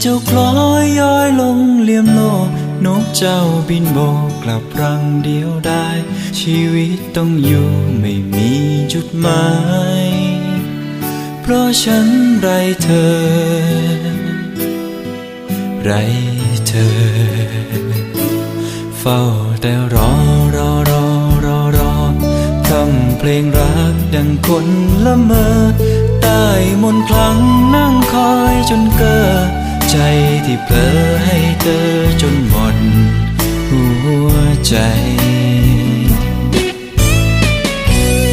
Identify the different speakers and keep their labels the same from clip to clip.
Speaker 1: เจ้าคล้อยย้อยลงเลี่ยมโลกนกเจ้าบินโบกกลับรังเดียวได้ ชีวิตต้องอยู่ไม่มีจุดหมาย เพราะฉันไรเธอ ไรเธอ เฝ้าแต่รอรอรอรอรอทำเพลงรักดังคนละเมอใต้มนคลังนั่งคอยจนเกิด ใจที่เพลอให้เธอจนหมดหัวใจ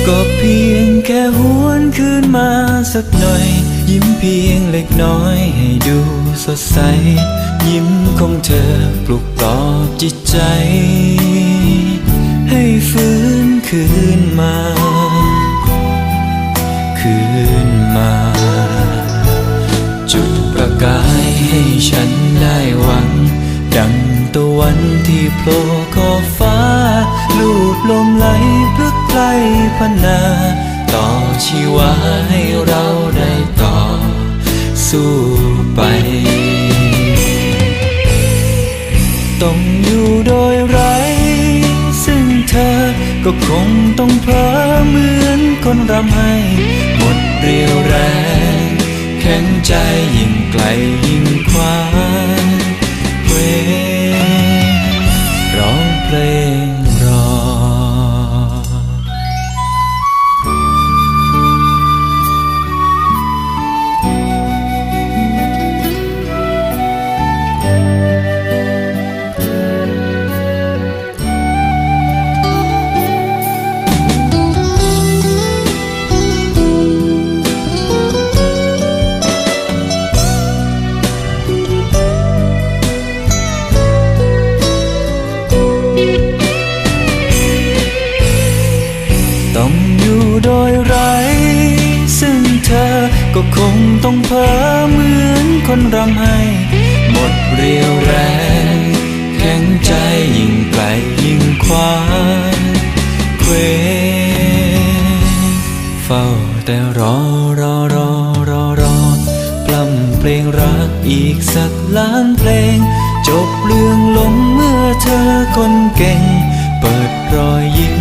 Speaker 1: ก็เพียงแค่หวนคืนมาสักหน่อย ยิ้มเพียงเล็กน้อยให้ดูสดใส ยิ้มของเธอปลุกปลอบจิตใจ ให้ฟื้นคืนมา คืน ให้ฉันได้หวัง ดังตะวันที่โผล่ขอบฟ้า ลูบลมไหลพลึกไพลพนา ต่อชีวาให้เราได้ต่อ สู้ไป ต้องอยู่โดยไรซึ่งเธอก็คงต้องเพ้อเหมือนคนรำให้ หมดเรียวแรง แข็งใจยิ่งไกลยิ่ง คงต้องเพ้อเหมือนคนรำให้ หมดเรียวแรง แข็งใจยิ่งไกลยิ่งคว้าเควเฝ้าแต่รอรอรอรอรอปล้ำเพลงรักอีกสักล้านเพลง จบเรื่องลงเมื่อเธอคนเก่ง เปิดรอยยิ้